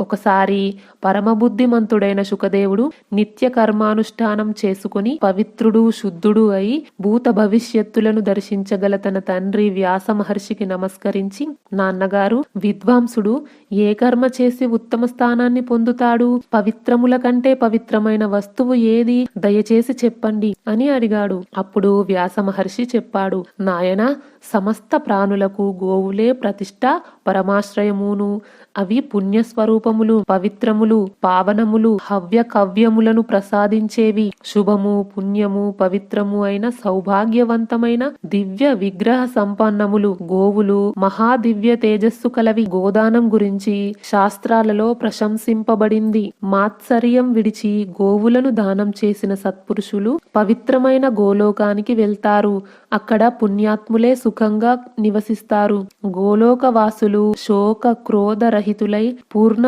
ఒకసారి పరమబుద్ధిమంతుడైన శుకదేవుడు నిత్య కర్మానుష్ఠానం చేసుకుని పవిత్రుడు శుద్ధుడు అయి భూత భవిష్యత్తులను దర్శించగల తన తండ్రి వ్యాస మహర్షికి నమస్కరించి నాన్నగారు విద్వాంసుడు ఏ కర్మ చేసి ఉత్తమ స్థానాన్ని పొందుతాడు? పవిత్రముల కంటే పవిత్రమైన వస్తువు ఏది? దయచేసి చెప్పండి అని అడిగాడు. అప్పుడు వ్యాస మహర్షి చెప్పాడు నాయన సమస్త ప్రాణులకు గోవులే ప్రతిష్ట పరమాశ్రయమును. అవి పుణ్యస్వరూపములు పవిత్రములు పావనములు హవ్య కవ్యములను ప్రసాదించేవి. శుభము పుణ్యము పవిత్రము అయిన సౌభాగ్యవంతమైన దివ్య విగ్రహ సంపన్నములు. గోవులు మహాదివ్య తేజస్సు కలవి గోదానం గురించి శాస్త్రాలలో ప్రశంసింపబడింది. మాత్సర్యం విడిచి గోవులను దానం చేసిన సత్పురుషులు పవిత్రమైన గోలోకానికి వెళ్తారు. అక్కడ పుణ్యాత్ములే సుఖంగా నివసిస్తారు. గోలోక వాసులు శోక క్రోధ రహితులై పూర్ణ